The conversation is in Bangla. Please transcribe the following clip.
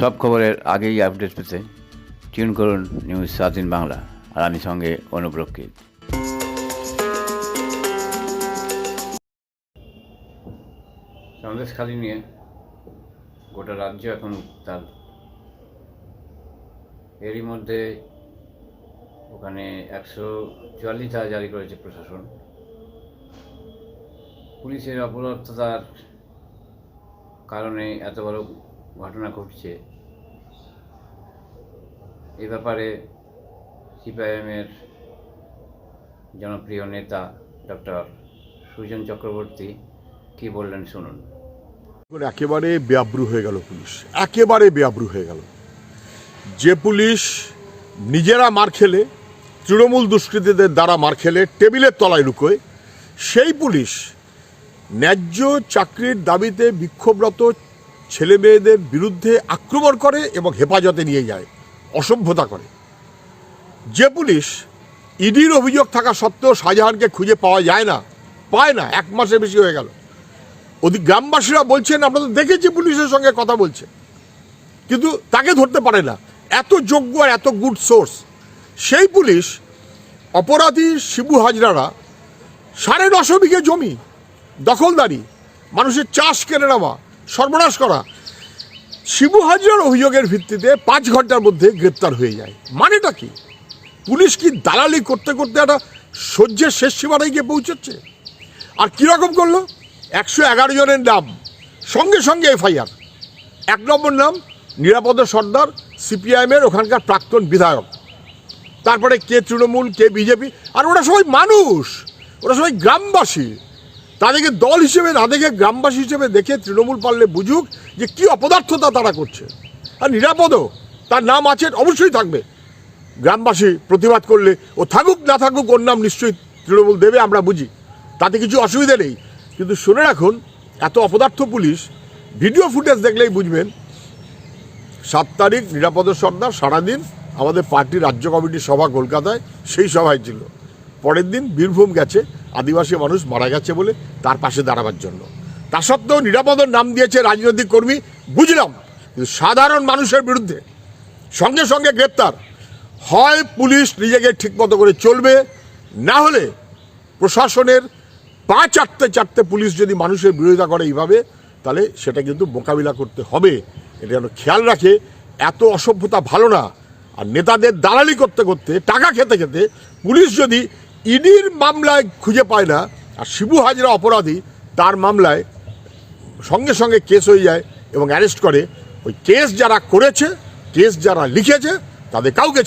সব খবরের আগেই আপডেট পেতে টিউন করুন নিউজ স্বাধীন বাংলা আর আমি সঙ্গে অনুপ্রক্ষিত সন্দেশখালি নিয়ে গোটা রাজ্য এখন তার এরই মধ্যে ওখানে একশো চুয়াল্লিশ ধারা জারি করেছে প্রশাসন। পুলিশের অপরাধতার কারণে এত বড় ঘটনা ঘটছে। এ ব্যাপারে সিপিআইএমের জনপ্রিয় নেতা ডক্টর সুজন চক্রবর্তী কি বললেন শুনুন। একেবারে বেআব্রু হয়ে গেল পুলিশ, একেবারে বেআব্রু হয়ে গেল। যে পুলিশ নিজেরা মার খেলে, তৃণমূল দুষ্কৃতীদের দ্বারা মার খেলে, টেবিলের তলায় লুকোয়, সেই পুলিশ ন্যায্য চাকরির দাবিতে বিক্ষোভরত ছেলে মেয়েদের বিরুদ্ধে আক্রমণ করে এবং হেফাজতে নিয়ে যায়, অসভ্যতা করে। যে পুলিশ ইডির অভিযোগ থাকা সত্ত্বেও শাহজাহানকে খুঁজে পাওয়া যায় না, পায় না, এক মাসের বেশি হয়ে গেল। ওদিক গ্রামবাসীরা বলছেন, আমরা তো দেখেছি পুলিশের সঙ্গে কথা বলছে, কিন্তু তাকে ধরতে পারে না। এত যোগ্য আর এত গুড সোর্স। সেই পুলিশ অপরাধী শিবু হাজরারা সাড়ে নশো বিঘে জমি, দখলদারি, মানুষের চাষ কেড়ে নেওয়া সর্বনাশ করা। শিবু হাজরার অভিযোগের ভিত্তিতে পাঁচ ঘণ্টার মধ্যে গ্রেপ্তার হয়ে যায়। মানেটা কি? পুলিশ কি দালালি করতে করতে একটা সহ্যের শেষ সীমানায় গিয়ে পৌঁছচ্ছে? আর কীরকম করল? একশো এগারো জনের নাম, সঙ্গে সঙ্গে এফআইআর। এক নম্বর নাম, নিরাপদ সর্দার, সিপিআইএমের ওখানকার প্রাক্তন বিধায়ক। তারপরে কে তৃণমূল, কে বিজেপি, আর ওরা সবাই মানুষ, ওরা সবাই গ্রামবাসী। তাদেরকে দল হিসেবে দেখে গ্রামবাসী হিসেবে দেখে তৃণমূল পারলে বুঝুক যে কি অপদার্থতা তারা করছে। আর নিরাপদও, তার নাম আছে, অবশ্যই থাকবে। গ্রামবাসী প্রতিবাদ করলে, ও থাকুক, না থাকুক, ওর নাম নিশ্চয়ই তৃণমূল দেবে, আমরা বুঝি। তাতে কিছু অসুবিধা নেই। কিন্তু শুনে রাখুন, এত অপদার্থ পুলিশ, ভিডিও ফুটেজ দেখলেই বুঝবেন, সাত তারিখ নিরাপদ সর্দার সারাদিন আমাদের পার্টির রাজ্য কমিটির সভা কলকাতায়, সেই সভায় ছিল। পরের দিন বীরভূম গেছে আদিবাসী মানুষ মারা গেছে বলে তার পাশে দাঁড়াবার জন্য। তা সত্ত্বেও নিরাপদর নাম দিয়েছে রাজনৈতিক কর্মী, বুঝলাম। কিন্তু সাধারণ মানুষের বিরুদ্ধে সঙ্গে সঙ্গে গ্রেপ্তার। হয় পুলিশ নিজেকে ঠিকমতো করে চলবে, না হলে প্রশাসনের পা চারটে চারটে পুলিশ যদি মানুষের বিরোধিতা করে এইভাবে, তাহলে সেটা কিন্তু মোকাবিলা করতে হবে। এটা যেন খেয়াল রাখে, এত অসভ্যতা ভালো না। আর নেতাদের দালালি করতে করতে, টাকা খেতে খেতে পুলিশ যদি ইডির মামলায় খুঁজে পায় না, আর শিবু হাজরা অপরাধী, তার মামলায় সঙ্গে সঙ্গে কেস হয়ে যায় এবং অ্যারেস্ট করে। ওই কেস যারা করেছে, কেস যারা লিখেছে, তাদের কাউকে